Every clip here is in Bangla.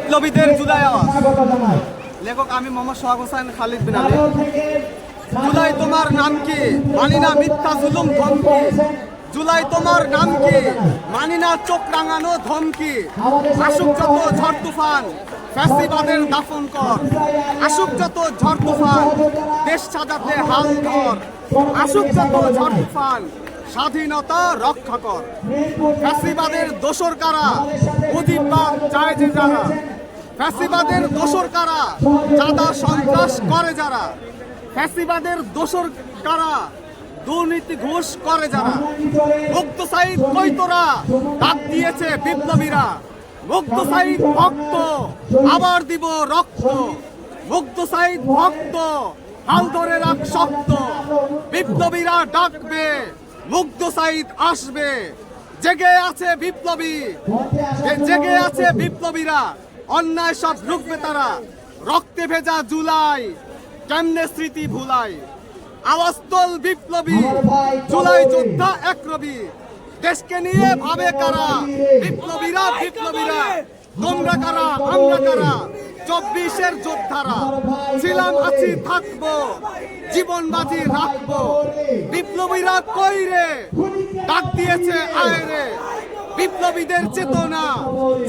বিপ্লবীদের জুলাই আওয়াজ। লেখক আমি মোহাম্মদ সোহাগ হোসেন খালিদ বিন আলী। জুলাই তোমার নাম কি? মানি না মিথ্যা জুলুম ধমকি জুলাই তোমার নাম কি? মানি না চোখ রাঙানো ধমকি আসুক যত ঝড় তুফান ফ্যাসিবাদের দাফন কর। আসুক যত ঝড় তুফান দেশ সাজাতে হাল ধর। আসুক যত ঝড় তুফান স্বাধীনতা রক্ষা কর। ফ্যাসিবাদের দোসর কারা? অধিবাদ চায় যে যারা? ফ্যাসিবাদের দোসর কারা? চাঁদা সন্ত্রাস করে যারা? ফ্যাসিবাদের দোসর কারা? দুর্নীতি ঘুষ করে যারা? মুক্ত সাইদ কৈতরা ডাক দিয়েছে বিপ্লবীরা। মুক্ত সাইদ ভক্ত, আবার দিব রক্ত। মুগ্ধ সাইদ ভক্ত, হাল ধরে রাখ শক্ত। বিপ্লবীরা ডাকবে। মুগ্ধ সাইদ আসবে। জেগে আছে বিপ্লবী। জেগে আছে বিপ্লবীরা। অন্যায় সব রুখবে তারা। রক্তে ভেজা জুলাই। কেমনে স্মৃতি ভুলাই? আওয়াস্তল বিপ্লবী। জুলাই যোদ্ধা এক রবি। দেশকে নিয়ে ভাবে কারা? বিপ্লবীরা বিপ্লবীরা। তোমরা কারা? আমরা কারা? চব্বিশের যোদ্ধারা। ছিলাম আছি থাকব জীবন বাজি রাখব। বিপ্লবীরা কই রে? ডাক দিয়েছে আয় রে। বিপ্লবীদের চেতনা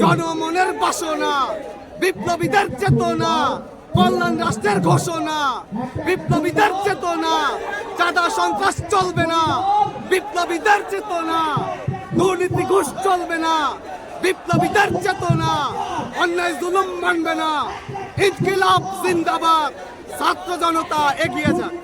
জনমনের বাসনা। বিপ্লবীদের চেতনা কল্যাণ রাষ্ট্রের ঘোষণা। বিপ্লবীদের চেতনা চাঁদা সন্ত্রাস চলবে না। বিপ্লবীদের চেতনা দুর্নীতি ঘুষ চলবে না। বিপ্লবীদের চেতনা অন্যায় জুলুম মানবে না। ইনকিলাব জিন্দাবাদ। ছাত্র জনতা এগিয়ে যাক।